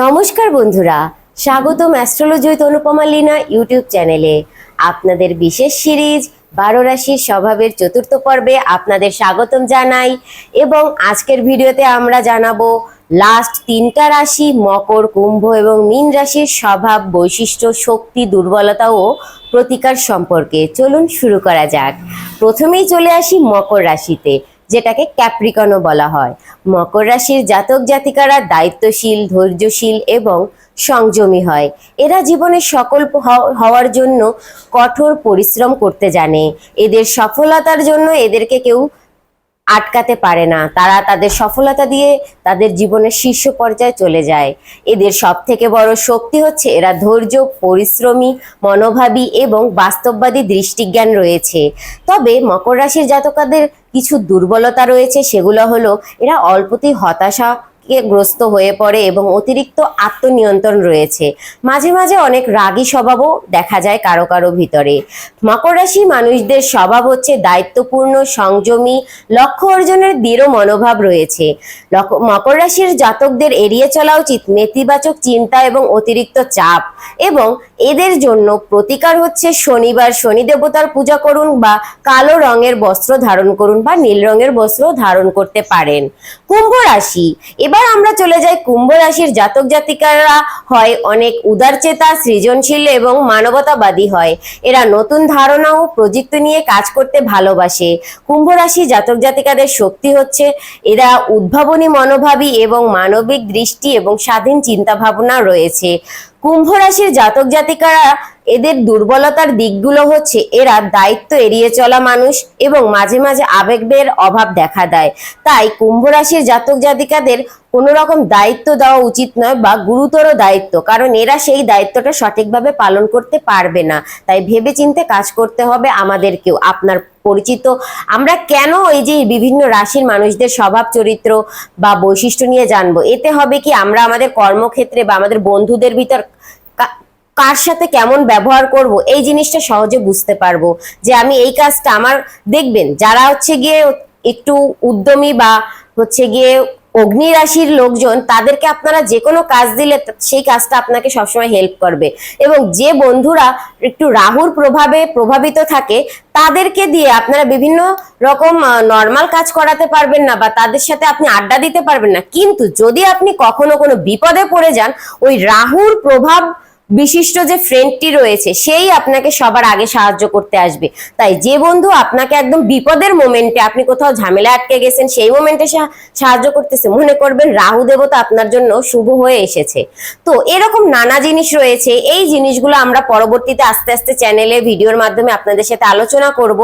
নমস্কার বন্ধুরা, স্বাগতম অ্যাস্ট্রোলজি অনুপমা লীনা ইউটিউব চ্যানেলে। আপনাদের বিশেষ সিরিজ বারো রাশির স্বভাবের চতুর্থ পর্বে আপনাদের স্বাগতম জানাই এবং আজকের ভিডিওতে আমরা জানাব লাস্ট তিনটা রাশি, মকর, কুম্ভ এবং মীন রাশির স্বভাব, বৈশিষ্ট্য, শক্তি, দুর্বলতা ও প্রতিকার সম্পর্কে। চলুন শুরু করা যাক। প্রথমেই চলে আসি মকর রাশিতে। যেটাকে ক্যাপ্রিকনও বলা হয়। মকর রাশির জাতক জাতিকারা দায়িত্বশীল, ধৈর্যশীল এবং সংযমী হয়। এরা জীবনে সকল হওয়ার জন্য কঠোর পরিশ্রম করতে জানে। এদের সফলতার জন্য এদেরকে কেউ আটকাতে পারে না। তারা তাদের সফলতা দিয়ে তাদের জীবনের শীর্ষ পর্যায়ে চলে যায়। এদের সব থেকে বড় শক্তি হচ্ছে এরা ধৈর্য, পরিশ্রমী, মনোভাবী এবং বাস্তববাদী দৃষ্টিজ্ঞান রয়েছে। তবে মকর রাশির জাতকাদের কিছু দুর্বলতা রয়েছে, সেগুলো হলো এরা অল্পতি হতাশা কে গ্রস্ত হয়ে পড়ে এবং অতিরিক্ত আত্মনিয়ন্ত্রণ রয়েছে। মাঝে মাঝে অনেক রাগী স্বভাবও দেখা যায় কারও কারও ভিতরে। মকর রাশি মানুষদের স্বভাব হচ্ছে দায়িত্বপূর্ণ, সংযমী, লক্ষ্য অর্জনের দৃঢ় মনোভাব রয়েছে। মকর রাশির জাতকদের এড়িয়ে চলা উচিত নেতিবাচক চিন্তা এবং অতিরিক্ত চাপ এবং এদের জন্য প্রতিকার হচ্ছে শনিবার শনি দেবতার পূজা করুন বা কালো রঙের বস্ত্র ধারণ করুন বা নীল রঙের বস্ত্র ধারণ করতে পারেন। কুম্ভ রাশি, এবার আমরা চলে যাই কুম্ভ রাশির জাতক জাতিকারা হয় অনেক উদারচেতা, সৃজনশীল এবং মানবতাবাদী হয়। এরা নতুন ধারণা ও প্রযুক্তি নিয়ে কাজ করতে ভালোবাসে। কুম্ভ রাশি জাতক জাতিকাদের শক্তি হচ্ছে এরা উদ্ভাবনী মনোভাবী এবং মানবিক দৃষ্টি এবং স্বাধীন চিন্তা ভাবনা রয়েছে। কুম্ভ রাশির জাতক জাতিকারা এদের দুর্বলতার দিকগুলো হচ্ছে এরা দায়িত্ব এড়িয়ে চলা মানুষ এবং মাঝে মাঝে আবেগের অভাব দেখা দেয়। তাই কুম্ভ রাশির জাতক জাতিকাদের কোনো রকম দায়িত্ব দেওয়া উচিত নয় বা গুরুতর দায়িত্ব, কারণ এরা সেই দায়িত্বটা সঠিকভাবে পালন করতে পারবে না। তাই ভেবেচিন্তে কাজ করতে হবে আমাদেরকেও, আপনার পরিচিত। আমরা কেন এই যে বিভিন্ন রাশির মানুষদের স্বভাব চরিত্র বা বৈশিষ্ট্য নিয়ে জানব? এতে হবে কি আমরা আমাদের কর্মক্ষেত্রে বা আমাদের বন্ধুদের ভিতর কার সাথে কেমন ব্যবহার করব, এই জিনিসটা সহজে বুঝতে পারব। যে আমি এই কাজটা আমার, দেখবেন, যারা হচ্ছে গিয়ে একটু উদ্যমী বা হচ্ছে গিয়ে অগ্নি রাশির লোকজন, তাদেরকে আপনারা যে কোনো কাজ দিলে সেই কাজটা আপনাকে সবসময় হেল্প করবে। এবং যে বন্ধুরা একটু রাহুর প্রভাবে প্রভাবিত থাকে, তাদেরকে দিয়ে আপনারা বিভিন্ন রকম নর্মাল কাজ করাতে পারবেন না বা তাদের সাথে আপনি আড্ডা দিতে পারবেন না। কিন্তু যদি আপনি কখনো কোনো বিপদে পড়ে যান, ওই রাহুর প্রভাব বিশিষ্ট যে ফ্রেন্ডটি রয়েছে, সেই আপনাকে সবার আগে সাহায্য করতে আসবে। তাই যে বন্ধু আপনাকে একদম বিপদের মোমেন্টে আপনি কোথাও ঝামেলা আটকে গেছেন, সেই মোমেন্টে সাহায্য করতেছে। মনে করবেন রাহু দেবতা আপনার জন্য শুভ হয়ে এসেছে। তো এরকম নানা জিনিস রয়েছে। এই জিনিসগুলো আমরা পরবর্তীতে আস্তে আস্তে চ্যানেলে ভিডিওর মাধ্যমে আপনাদের সাথে আলোচনা করব।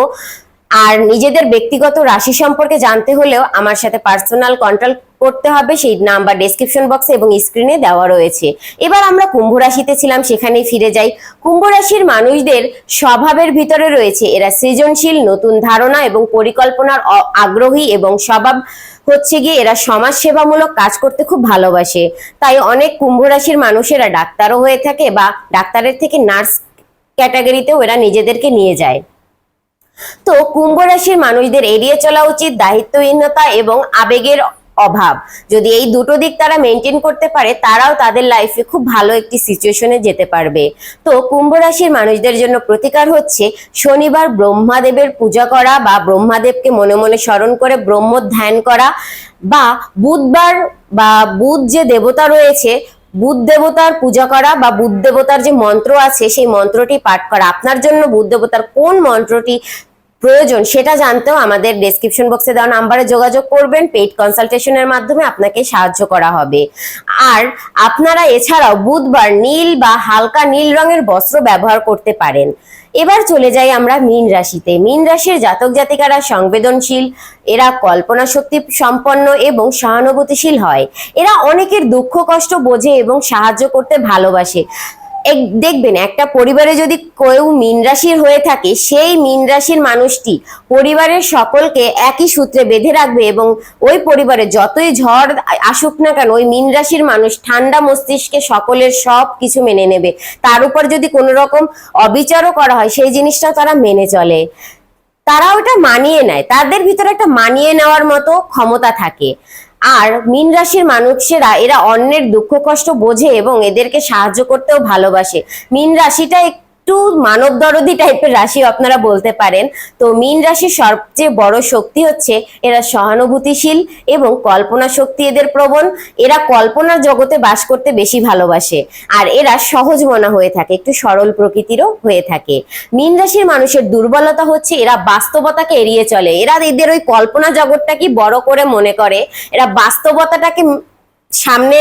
আর নিজেদের ব্যক্তিগত রাশি সম্পর্কে জানতে হলেও আমার সাথে পার্সোনাল কন্ট্যাক্ট করতে হবে। সেই নাম্বার ডেসক্রিপশন বক্সে এবং স্ক্রিনে দেওয়া রয়েছে। এবার আমরা কুম্ভ রাশিতে ছিলাম, সেখানেই ফিরে যাই। কুম্ভ রাশির মানুষদের স্বভাবের ভিতরে রয়েছে, এরা সৃজনশীল, নতুন ধারণা এবং পরিকল্পনার আগ্রহী এবং স্বভাব হচ্ছে গিয়ে এরা সমাজ সেবামূলক কাজ করতে খুব ভালোবাসে। তাই অনেক কুম্ভ রাশির মানুষেরা ডাক্তারও হয়ে থাকে বা ডাক্তারের থেকে নার্স ক্যাটাগরিতেও এরা নিজেদেরকে নিয়ে যায়। তো কুম্ভ রাশির মানুষদের এড়িয়ে চলা উচিত দায়িত্বহীনতা এবং আবেগের অভাব। যদি এই দুটো দিক তারা মেনটেন করতে পারে, তারাও তাদের লাইফে খুব ভালো একটি সিচুয়েশনে যেতে পারবে। তো কুম্ভ রাশির মানুষদের জন্য প্রতিকার হচ্ছে শনিবার ব্রহ্মাদেবের পূজা করা বা ব্রহ্মাদেবকে মনে মনে স্মরণ করে ব্রহ্ম ধ্যান করা বা বুধবার বা বুধ যে দেবতা রয়েছে বুধ দেবতার পূজা করা বা বুধ দেবতার যে মন্ত্র আছে, সেই মন্ত্রটি পাঠ করা। আপনার জন্য বুধ দেবতার কোন মন্ত্রটি প্রয়োজন, সেটা জানতেও আমাদের ডেসক্রিপশন বক্সে দেওয়া নাম্বারে যোগাযোগ করবেন পেইড কনসালটেশনের মাধ্যমে আপনাকে সাহায্য করা হবে। আর আপনারা এছাড়াও বুধবার নীল বা হালকা নীল রঙের বস্ত্র ব্যবহার করতে পারেন। এবার চলে যাই আমরা মীন রাশিতে। মীন রাশির জাতক জাতিকারা সংবেদনশীল, এরা কল্পনা শক্তি সম্পন্ন এবং সহানুভূতিশীল হয়। এরা অনেকের দুঃখ কষ্ট বোঝে এবং সাহায্য করতে ভালোবাসে। দেখবেন একটা পরিবারে যদি কেউ মীন রাশির হয়ে থাকে, সেই মীন রাশির মানুষটি পরিবারের সকলকে একই সূত্রে বেঁধে রাখবে এবং ওই পরিবারে যতই ঝড় আসুক না কেন, ওই মীন রাশির মানুষ ঠান্ডা মস্তিষ্কে সকলের সব কিছু মেনে নেবে। তার উপর যদি কোনো রকম অবিচারও করা হয়, সেই জিনিসটা তারা মেনে চলে। তারা ওটা মানিয়ে নেয়। তাদের ভিতরে একটা মানিয়ে নেওয়ার মতো ক্ষমতা থাকে। আর মীন রাশির মানুষেরা এরা অন্যের দুঃখ কষ্ট বোঝে এবং এদেরকে সাহায্য করতেও ভালোবাসে। মীন রাশিটা একটু মানব দরদি টাইপের রাশি আপনারা বলতে পারেন। তো মীন রাশির সবচেয়ে বড় শক্তি হচ্ছে এরা সহানুভূতিশীল এবং কল্পনা শক্তি এদের প্রবণ। এরা কল্পনার জগতে বাস করতে বেশি ভালোবাসে আর এরা সহজ মনা হয়ে থাকে, একটু সরল প্রকৃতিরও হয়ে থাকে। মীন রাশির মানুষের দুর্বলতা হচ্ছে এরা বাস্তবতাকে এড়িয়ে চলে। এরা এদের ওই কল্পনা জগৎটাকে বড় করে মনে করে। এরা বাস্তবতাটাকে সামনে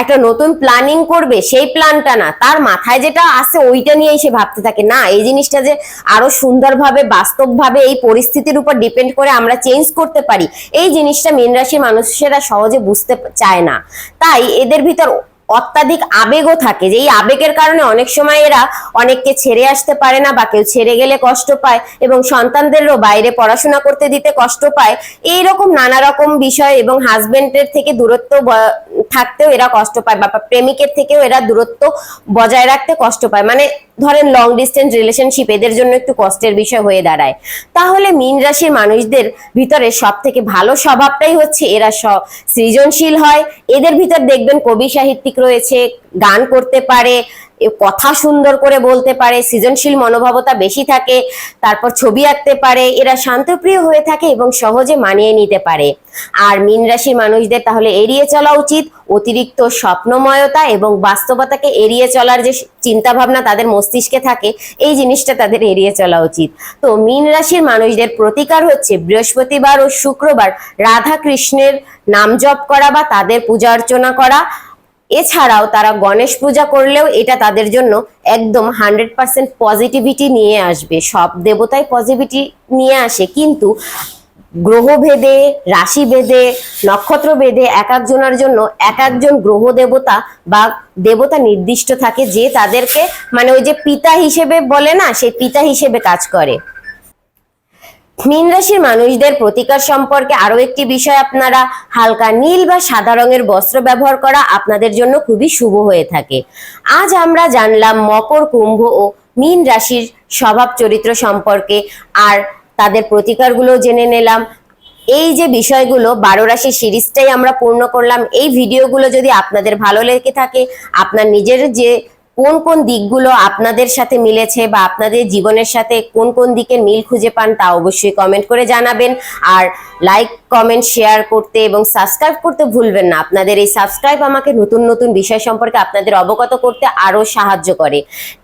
একটা নতুন প্ল্যানিং করবে, সেই প্ল্যানটা না। তার মাথায় যেটা আছে, ওইটা নিয়েই সে ভাবতে থাকে। না, এই জিনিসটা যে আরও সুন্দরভাবে, বাস্তবভাবে এই পরিস্থিতির উপর ডিপেন্ড করে আমরা চেঞ্জ করতে পারি, এই জিনিসটা মীন রাশির মানুষেরা সহজে বুঝতে চায় না। তাই এদের ভিতর অত্যাধিক আবেগও থাকে, যে এই আবেগের কারণে অনেক সময় এরা অনেককে ছেড়ে আসতে পারে না বা কেউ ছেড়ে গেলে কষ্ট পায় এবং সন্তানদেরও বাইরে পড়াশোনা করতে দিতে কষ্ট পায়। এইরকম নানা রকম বিষয় এবং হাজবেন্ডের থেকে দূরত্ব থাকতেও এরা কষ্ট পায় বা প্রেমিকের থেকেও এরা দূরত্ব বজায় রাখতে কষ্ট পায়। মানে ধরেন লং ডিস্টেন্স রিলেশনশিপ এদের জন্য একটু কষ্টের বিষয় হয়ে দাঁড়ায়। তাহলে মীন রাশির মানুষদের ভিতরে সব থেকে ভালো স্বভাবটাই হচ্ছে এরা সৃজনশীল হয়। এদের ভিতর দেখবেন কবি সাহিত্যিক রয়েছে, গান করতে পারে কথা সুন্দর করে বলতে পারে, সৃজনশীল মনোভাবতা বেশি থাকে, তারপর ছবি আঁকতে পারে, এরা শান্তপ্রিয় হয়ে থাকে এবং সহজে মানিয়ে নিতে পারে। আর মীন রাশির মানুষদের তাহলে এড়িয়ে চলা উচিত, অতিরিক্ত স্বপ্নময়তা এবং বাস্তবতাকে এড়িয়ে চলার যে চিন্তা ভাবনা তাদের মস্তিষ্কে থাকে, এই জিনিসটা তাদের এড়িয়ে চলা উচিত। তো মীন রাশির মানুষদের প্রতিকার হচ্ছে বৃহস্পতিবার ও শুক্রবার রাধা কৃষ্ণের নাম জপ করা বা তাদের পূজা অর্চনা করা এছাড়াও তারা গণেশ পূজা করলেও এটা তাদের জন্য একদম হান্ড্রেড পার্সেন্ট পজিটিভিটি নিয়ে আসবে। সব দেবতাই পজিটিভিটি নিয়ে আসে, কিন্তু গ্রহ ভেদে রাশি ভেদে নক্ষত্র ভেদে এক একজনের জন্য এক একজন গ্রহ দেবতা বা দেবতা নির্দিষ্ট থাকে যে তাদেরকে মানে ওই যে পিতা হিসেবে বলে না, সেই পিতা হিসেবে কাজ করে। মীন রাশির মানুষদের প্রতিকার সম্পর্কে আরও একটি বিষয় আপনারা, হালকা নীল বা সাদা রঙের বস্ত্র ব্যবহার করা আপনাদের জন্য খুবই শুভ হয়ে থাকে। আজ আমরা জানলাম মকর, কুম্ভ ও মীন রাশির স্বভাব চরিত্র সম্পর্কে, আর তাদের প্রতিকারগুলো জেনে নিলাম। এই যে বিষয়গুলো, বারো রাশি সিরিজটাই আমরা পূর্ণ করলাম। এই ভিডিওগুলো যদি আপনাদের ভালো লেগে থাকে, আপনার নিজের যে কোন কোন দিকগুলো আপনাদের সাথে মিলেছে বা আপনাদের জীবনের সাথে কোন কোন দিকে মিল খুঁজে পান তা অবশ্যই কমেন্ট করে জানাবেন। আর লাইক কমেন্ট শেয়ার করতে এবং সাবস্ক্রাইব করতে ভুলবেন না। আপনাদের এই সাবস্ক্রাইব আমাকে নতুন নতুন বিষয় সম্পর্কে আপনাদের অবগত করতে আরও সাহায্য করে।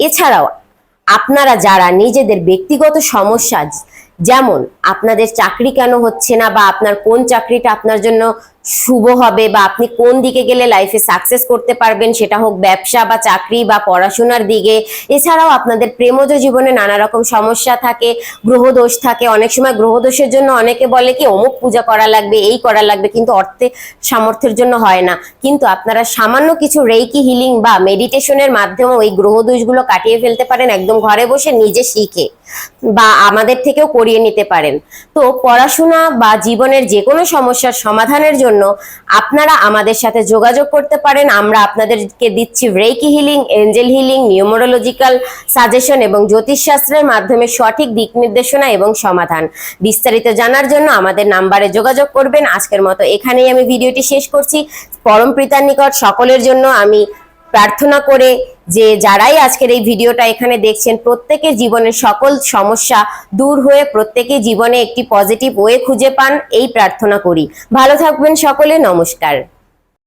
এছাড়াও, আপনারা যারা নিজেদের ব্যক্তিগত সমস্যা, যেমন আপনাদের চাকরি কেন হচ্ছে না বা আপনার কোন চাকরিটা আপনার জন্য শুভ হবে বা আপনি কোন দিকে গেলে লাইফে সাকসেস করতে পারবেন সেটা হোক ব্যবসা বা চাকরি বা পড়াশোনার দিকে। এছাড়াও আপনাদের প্রেমজ জীবনে নানা রকম সমস্যা থাকে, গ্রহদোষ থাকে। অনেক সময় গ্রহদোষের জন্য অনেকে বলে কি, অমুক পূজা করা লাগবে, এই করা লাগবে, কিন্তু অর্থে সামর্থ্যের জন্য হয় না। কিন্তু আপনারা সামান্য কিছু রেইকি হিলিং বা মেডিটেশনের মাধ্যমে ওই গ্রহদোষগুলো কাটিয়ে ফেলতে পারেন, একদম ঘরে বসে নিজে শিখে। বা আমাদের থেকেও করিয়ে নিতে পারেন। তো পড়াশোনা বা জীবনের যে কোনো সমস্যার সমাধানের জন্য আপনারা আমাদের সাথে যোগাযোগ করতে পারেন। আমরা আপনাদেরকে দিচ্ছি reiki healing angel healing numerological suggestion এবং জ্যোতিষশাস্ত্রের মাধ্যমে সঠিক দিক নির্দেশনা এবং সমাধান। বিস্তারিত জানার জন্য আমাদের নাম্বারে যোগাযোগ করবেন। আজকের মতো এখানেই আমি ভিডিওটি শেষ করছি। পরম পিতার নিকট সকলের জন্য আমি প্রার্থনা করে যে যারাই আজকের এই ভিডিওটা এখানে দেখছেন প্রত্যেকের জীবনের সকল সমস্যা দূর হয়ে প্রত্যেকের জীবনে একটি পজিটিভ ওয়ে খুঁজে পান, এই প্রার্থনা করি। ভালো থাকবেন সকলে, নমস্কার।